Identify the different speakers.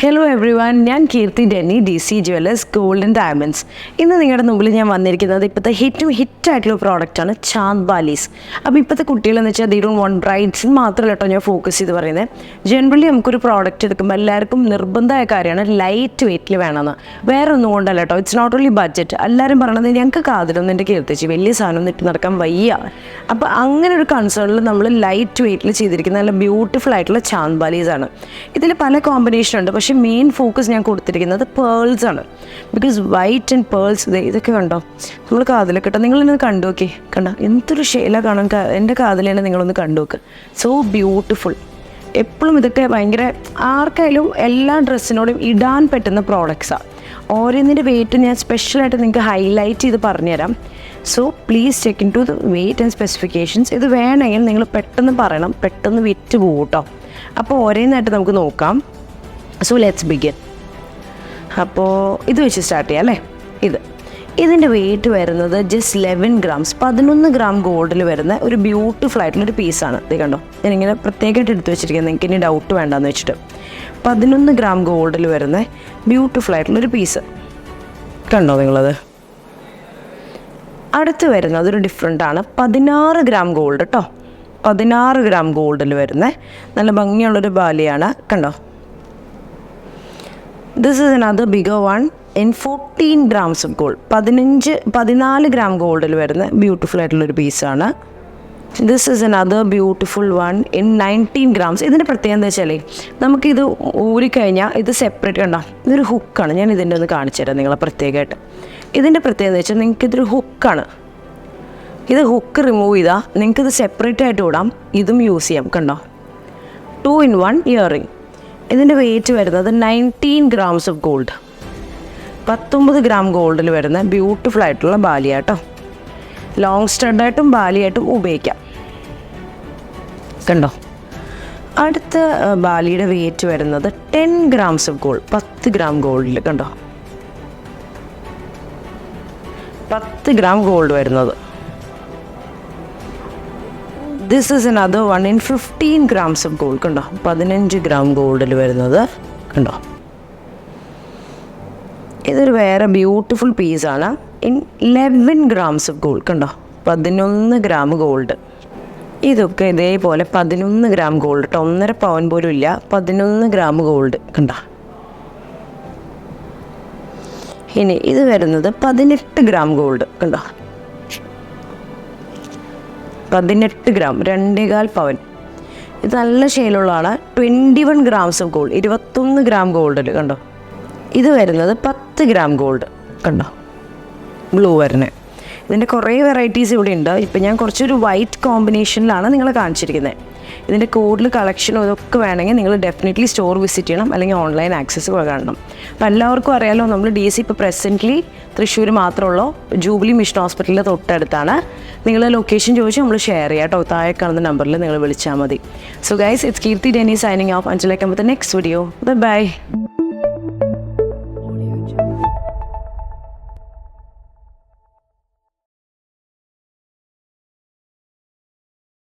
Speaker 1: Hello everyone ഞാൻ Keerthi Denny D C jewellers gold and diamonds ഇന്ന് നിങ്ങളുടെ മുമ്പിൽ ഞാൻ വന്നിരിക്കുന്നത് ഇപ്പോഴത്തെ ഏറ്റവും ഹിറ്റായിട്ടുള്ള പ്രോഡക്റ്റാണ് ചാന്ദ് ബാലീസ് അപ്പോൾ ഇപ്പോഴത്തെ കുട്ടികളെന്ന് വെച്ചാൽ ദീ ഡോൺ വൺ ബ്രൈഡ്സിന് മാത്രമല്ല കേട്ടോ ഞാൻ ഫോക്കസ് ചെയ്ത് പറയുന്നത് ജനറലി നമുക്കൊരു പ്രോഡക്റ്റ് എടുക്കുമ്പോൾ എല്ലാവർക്കും നിർബന്ധമായ കാര്യമാണ് ലൈറ്റ് വെയിറ്റിൽ വേണമെന്ന്. വേറെ ഒന്നും കൊണ്ടല്ല കേട്ടോ ഇറ്റ്സ് നോട്ട് ഓൺലി ബഡ്ജറ്റ് എല്ലാവരും പറയണത് ഞങ്ങൾക്ക് കാതിലൊന്നും എന്റെ കീർത്തിച്ച് വലിയ സാധനം ഇട്ട് നടക്കാൻ വയ്യ. അപ്പോൾ അങ്ങനെ ഒരു കൺസേണിൽ നമ്മൾ ലൈറ്റ് വെയിറ്റിൽ ചെയ്തിരിക്കുന്ന നല്ല ബ്യൂട്ടിഫുൾ ആയിട്ടുള്ള ചാന്ദ് ബാലീസാണ് ഇതിൽ പല കോമ്പിനേഷൻ ഉണ്ട് പക്ഷേ മെയിൻ ഫോക്കസ് ഞാൻ കൊടുത്തിരിക്കുന്നത് പേൾസ് ആണ്. ബിക്കോസ് വൈറ്റ് ആൻഡ് പേൾസ് ഇത് ഇതൊക്കെ കണ്ടോ? നമ്മൾ കാതിലൊക്കെ കേട്ടോ നിങ്ങളിന്ന് കണ്ടു നോക്കി. കണ്ടോ? എന്തൊരു ഷേല കാണാൻ എന്റെ എന്റെ കാതിലേനെ നിങ്ങളൊന്ന് കണ്ടു നോക്ക്. സോ ബ്യൂട്ടിഫുൾ എപ്പോഴും ഇതൊക്കെ ഭയങ്കര ആർക്കായാലും എല്ലാ ഡ്രസ്സിനോടും ഇടാൻ പറ്റുന്ന പ്രോഡക്റ്റ്സാണ് ഓരോന്നിന്റെ വെയിറ്റ് ഞാൻ സ്പെഷ്യലായിട്ട് നിങ്ങൾക്ക് ഹൈലൈറ്റ് ചെയ്ത് പറഞ്ഞുതരാം. So please check in to the weight and specifications ഇത് വേണമെങ്കിൽ നിങ്ങൾ പെട്ടെന്ന് പറയണം. പെട്ടെന്ന് വിറ്റ് പോകട്ടോ കേട്ടോ അപ്പോൾ ഓരോന്നായിട്ട് നമുക്ക് നോക്കാം. സോ ലെറ്റ്സ് ബിഗിൻ അപ്പോൾ ഇത് വെച്ച് സ്റ്റാർട്ട് ചെയ്യാം അല്ലേ? ഇത്. ഇതിന്റെ വെയിറ്റ് വരുന്നത് ജസ്റ്റ് ലെവൻ ഗ്രാംസ് പതിനൊന്ന് ഗ്രാം ഗോൾഡിൽ വരുന്ന ഒരു ബ്യൂട്ടിഫുൾ ആയിട്ടുള്ള ഒരു പീസാണ് ഇത് കണ്ടോ? ഞാനിങ്ങനെ പ്രത്യേകമായിട്ട് എടുത്തു വെച്ചിരിക്കുന്നത് നിങ്ങൾക്ക് ഇനി ഡൗട്ട് വേണ്ടെന്ന് വെച്ചിട്ട്. പതിനൊന്ന് ഗ്രാം ഗോൾഡിൽ വരുന്ന ബ്യൂട്ടിഫുൾ ആയിട്ടുള്ളൊരു പീസ് കണ്ടോ നിങ്ങളത്? അടുത്ത് വരുന്നത് ഒരു ഡിഫറെന്റ് ആണ്. പതിനാറ് ഗ്രാം ഗോൾഡ് കേട്ടോ പതിനാറ് ഗ്രാം ഗോൾഡിൽ വരുന്ന നല്ല ഭംഗിയുള്ളൊരു ബാലിയാണ്. കണ്ടോ? This is another bigger one in fourteen grams of gold പതിനഞ്ച് പതിനാല് ഗ്രാം ഗോൾഡിൽ വരുന്ന ബ്യൂട്ടിഫുൾ ആയിട്ടുള്ളൊരു പീസാണ് this is another beautiful one in nineteen grams ഇതിന്റെ പ്രത്യേകത എന്താ വെച്ചാൽ നമുക്കിത് ഊരിക്കഴിഞ്ഞാൽ ഇത് സെപ്പറേറ്റ് കണ്ടോ? ഇതൊരു ഹുക്കാണ് ഞാൻ ഇതിന്റെ ഒന്ന് കാണിച്ചു തരാം നിങ്ങളെ പ്രത്യേകമായിട്ട്. ഇതിന്റെ പ്രത്യേകത വെച്ചാൽ നിങ്ങൾക്ക് ഇതൊരു ഹുക്കാണ് ഇത് ഹുക്ക് റിമൂവ് ചെയ്താൽ നിങ്ങൾക്കിത് സെപ്പറേറ്റ് ആയിട്ട് വിടാം ഇതും യൂസ് ചെയ്യാം. കണ്ടോ? ടു ഇൻ വൺ ഇയറിംഗ് ഇതിന്റെ വെയിറ്റ് വരുന്നത് നയന്റീൻ ഗ്രാംസ് ഓഫ് ഗോൾഡ് പത്തൊമ്പത് ഗ്രാം ഗോൾഡിൽ വരുന്ന ബ്യൂട്ടിഫുൾ ആയിട്ടുള്ള ബാലിയാട്ടോ. ലോങ് സ്റ്റഡായിട്ടും ബാലിയായിട്ടും ഉപയോഗിക്കാം. കണ്ടോ? അടുത്ത ബാലിയുടെ വെയിറ്റ് വരുന്നത് ടെൻ ഗ്രാംസ് ഓഫ് ഗോൾഡ് പത്ത് ഗ്രാം ഗോൾഡിൽ കണ്ടോ? പത്ത് ഗ്രാം ഗോൾഡ് വരുന്നത്. This is another one in fifteen grams of gold കണ്ടോ? പതിനഞ്ച് ഗ്രാം ഗോൾഡിൽ വരുന്നത്. കണ്ടോ? ഇതൊരു വേറെ ബ്യൂട്ടിഫുൾ പീസാണ് in eleven grams of gold കണ്ടോ? പതിനൊന്ന് ഗ്രാം ഗോൾഡ് ഇതൊക്കെ ഇതേപോലെ പതിനൊന്ന് ഗ്രാം ഗോൾഡ് കേട്ടോ ഒന്നര പവൻ പോലും ഇല്ല. പതിനൊന്ന് ഗ്രാം ഗോൾഡ് കണ്ടോ? ഇനി ഇത് വരുന്നത് പതിനെട്ട് ഗ്രാം ഗോൾഡ് കണ്ടോ? പതിനെട്ട് ഗ്രാം രണ്ടേകാൽ പവൻ. ഇത് നല്ല ശൈലമുള്ളതാണ് ട്വന്റി വൺ ഗ്രാംസ് ഗോൾഡ് ഇരുപത്തൊന്ന് ഗ്രാം ഗോൾഡിൽ കണ്ടോ? ഇത് വരുന്നത് പത്ത് ഗ്രാം ഗോൾഡ് കണ്ടോ? ബ്ലൂ വരുന്നത്. ഇതിന്റെ കുറേ വെറൈറ്റീസ് ഇവിടെ ഉണ്ട്. ഇപ്പം ഞാൻ കുറച്ചൊരു വൈറ്റ് കോമ്പിനേഷനിലാണ് നിങ്ങൾ കാണിച്ചിരിക്കുന്നത് ഇതിന്റെ കൂടുതൽ കളക്ഷനും ഇതൊക്കെ വേണമെങ്കിൽ നിങ്ങൾ ഡെഫിനറ്റ്ലി സ്റ്റോർ വിസിറ്റ് ചെയ്യണം അല്ലെങ്കിൽ ഓൺലൈൻ ആക്സസ് കാണണം. അപ്പോൾ എല്ലാവർക്കും അറിയാലോ നമ്മൾ ഡി സി ഇപ്പോൾ പ്രസന്റ്ലി തൃശ്ശൂർ മാത്രമുള്ളൂ ജൂബിലി മിഷൻ ഹോസ്പിറ്റലിന്റെ തൊട്ടടുത്താണ്. നിങ്ങൾ ലൊക്കേഷൻ ചോദിച്ച് നമ്മൾ ഷെയർ ചെയ്യാം കേട്ടോ. താഴെ കാണുന്ന നമ്പറിൽ നിങ്ങൾ വിളിച്ചാൽ മതി. So guys it's Keerthi Denny signing off അഞ്ചലേക്കുമ്പോൾ next video by